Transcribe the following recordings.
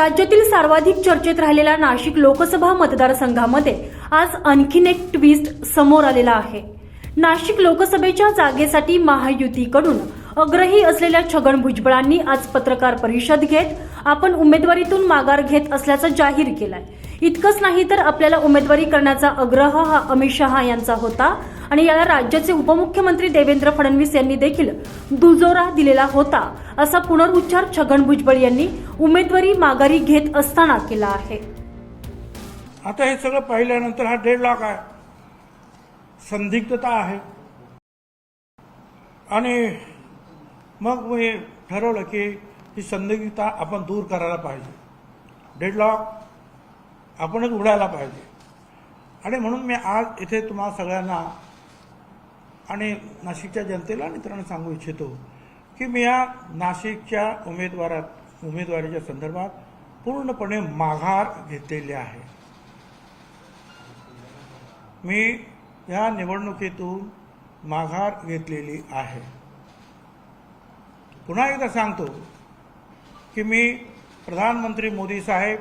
राज्यातील सर्वाधिक चर्चेत राहिलेल्या नाशिक लोकसभा मतदारसंघामध्ये आज आणखीन एक ट्विस्ट समोर आलेला आहे. नाशिक लोकसभेच्या जागेसाठी महायुतीकडून अग्रही असलेल्या छगन भुजबळांनी आज पत्रकार परिषद घेत आपण उमेदवारीतून माघार घेत असल्याचं जाहीर केलंय. इतकंच नाही तर आपल्याला उमेदवारी करण्याचा आग्रह हा अमित शहा यांचा होता. आणि याला राज्याचे उपमुख्यमंत्री देवेंद्र फडणवीस यांनी देखील दुजोरा दिलेला होता असा पुनरुच्चार छगन भुजबळ यांनी उमेदवारी माघारी घेत असताना केला आहे. आता हे सगळं पाहिल्यानंतर हा दीड लाख आहे. संदिग्धता आहे. आणि मग मी ठरवलं की ही संदिग्धता आपण दूर करायला पाहिजे. डेडलॉक आपणच उडायला पाहिजे. आणि म्हणून मी आज इथे तुम्हा सगळ्यांना आणि नाशिकच्या जनतेला आणि सांगू इच्छितो की मी या नाशिकच्या उमेदवारात उमेदवारीच्या संदर्भात पूर्णपणे माघार घेतलेली आहे. मी या निवडणुकीतून माघार घेतलेली आहे. पुन्हा एकदा सांगतो की मी प्रधानमंत्री मोदी साहेब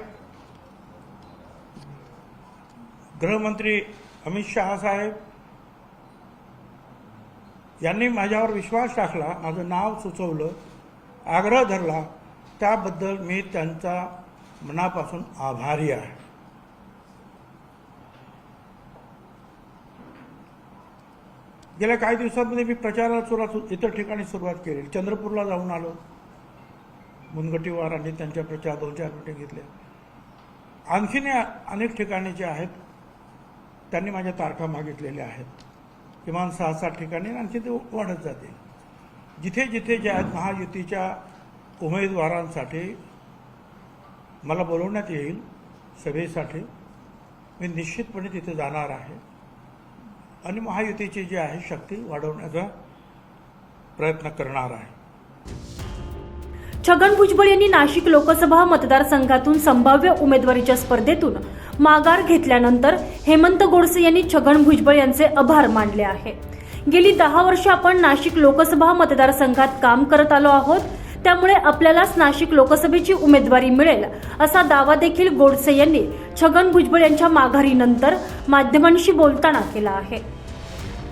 गृहमंत्री अमित शहा साहेब यांनी माझ्यावर विश्वास टाकला माझं नाव सुचवलं आग्रह धरला. त्याबद्दल मी त्यांचा मनापासून आभारी आहे. गेल्या काही दिवसांमध्ये मी प्रचाराला सुरुवात इतर ठिकाणी सुरुवात केली. चंद्रपूरला जाऊन आलो. मुनगटीवारांनी त्यांच्या प्रचार दोन चार मिटिंग घेतल्या. आणखीन अनेक ठिकाणी जे आहेत त्यांनी माझ्या तारखा मागितलेल्या आहेत. किमान सहा सात ठिकाणी आणि आणखी ते वाढत जाते. जिथे जिथे जे आहेत महायुतीच्या उमेदवारांसाठी मला बोलवण्यात येईल सभेसाठी मी निश्चितपणे तिथे जाणार आहे. आणि महायुतीची जी आहे शक्ती वाढवण्याचा प्रयत्न करणार आहे. छगन भुजबळ यांनी नाशिक लोकसभा मतदारसंघातून संभाव्य उमेदवारीच्या स्पर्धेतून माघार घेतल्यानंतर हेमंत गोडसे यांनी छगन भुजबळ यांचे आभार मानले आहे. गेली दहा वर्ष आपण नाशिक लोकसभा मतदारसंघात काम करत आलो आहोत. त्यामुळे आपल्यालाच नाशिक लोकसभेची उमेदवारी मिळेल असा दावा देखील गोडसे यांनी छगन भुजबळ यांच्या माघारीनंतर माध्यमांशी बोलताना केला आहे.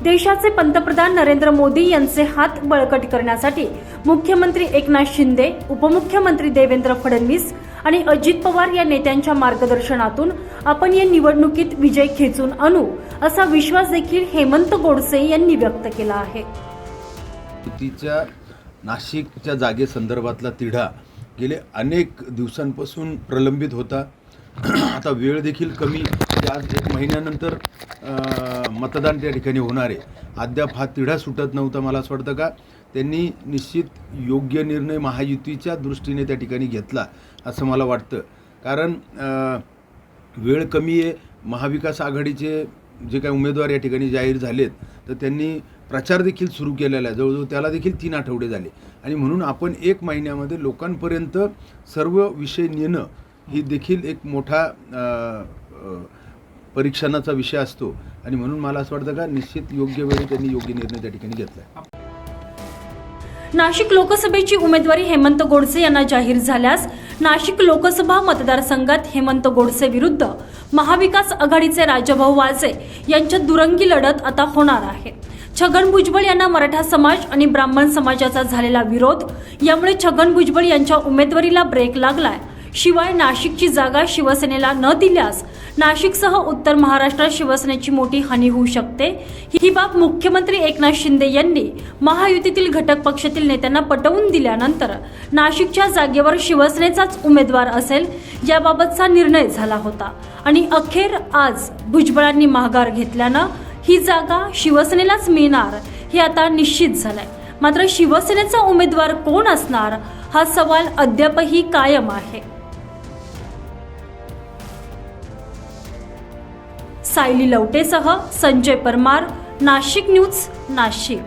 देशाचे पंतप्रधान नरेंद्र मोदी यांचे हात बळकट करण्यासाठी मुख्यमंत्री एकनाथ शिंदे उपमुख्यमंत्री देवेंद्र फडणवीस आणि अजित पवार या नेत्यांच्या मार्गदर्शनातून आपण या निवडणुकीत विजय खेचून आणू असा विश्वास देखील हेमंत गोडसे यांनी व्यक्त केला आहे. युतीच्या नाशिकच्या जागेसंदर्भातला तिढा गेले अनेक दिवसांपासून प्रलंबित होता. आता वेळ देखील कमी त्या आज एक महिन्यानंतर मतदान त्या ठिकाणी होणार आहे. अद्याप हा तिढा सुटत नव्हता मला असं वाटतं का? त्यांनी निश्चित योग्य निर्णय महायुतीच्या दृष्टीने त्या ठिकाणी घेतला असं मला वाटतं. कारण वेळ कमी आहे महाविकास आघाडीचे जे काही उमेदवार या ठिकाणी जाहीर झालेत तर त्यांनी प्रचार देखील सुरू केलेला आहे. जवळजवळ त्याला देखील तीन आठवडे झाले. आणि म्हणून आपण एक महिन्यामध्ये लोकांपर्यंत सर्व विषय नेणं ही देखील एक मोठा परीक्षणाचा विषय असतो. आणि म्हणून मला असं वाटतं का निश्चित योग्य वेळी त्यांनी योग्य निर्णय त्या ठिकाणी घेतला आहे. नाशिक लोकसभेची उमेदवारी हेमंत गोडसे यांना जाहीर झाल्यास नाशिक लोकसभा मतदारसंघात हेमंत गोडसे विरुद्ध महाविकास आघाडीचे राजाभाऊ वाजे यांच्यात दुरंगी लढत आता होणार आहे. छगन भुजबळ यांना मराठा समाज आणि ब्राह्मण समाजाचा झालेला विरोध यामुळे छगन भुजबळ यांच्या उमेदवारीला ब्रेक लागलाय. शिवाय नाशिकची जागा शिवसेनेला न दिल्यास नाशिकसह उत्तर महाराष्ट्रात शिवसेनेची मोठी हानी होऊ शकते. ही बाब मुख्यमंत्री एकनाथ शिंदे यांनी महायुतीतील घटक पक्षातील नेत्यांना पटवून दिल्यानंतर नाशिकच्या जागेवर शिवसेनेचाच उमेदवार असेल याबाबतचा निर्णय झाला होता. आणि अखेर आज भुजबळांनी माघार घेतल्यानं ही जागा शिवसेनेलाच मिळणार हे आता निश्चित झालंय. मात्र शिवसेनेचा उमेदवार कोण असणार? हा सवाल अद्यापही कायम आहे. सायली लवटेसह संजय परमार नाशिक न्यूज नाशिक.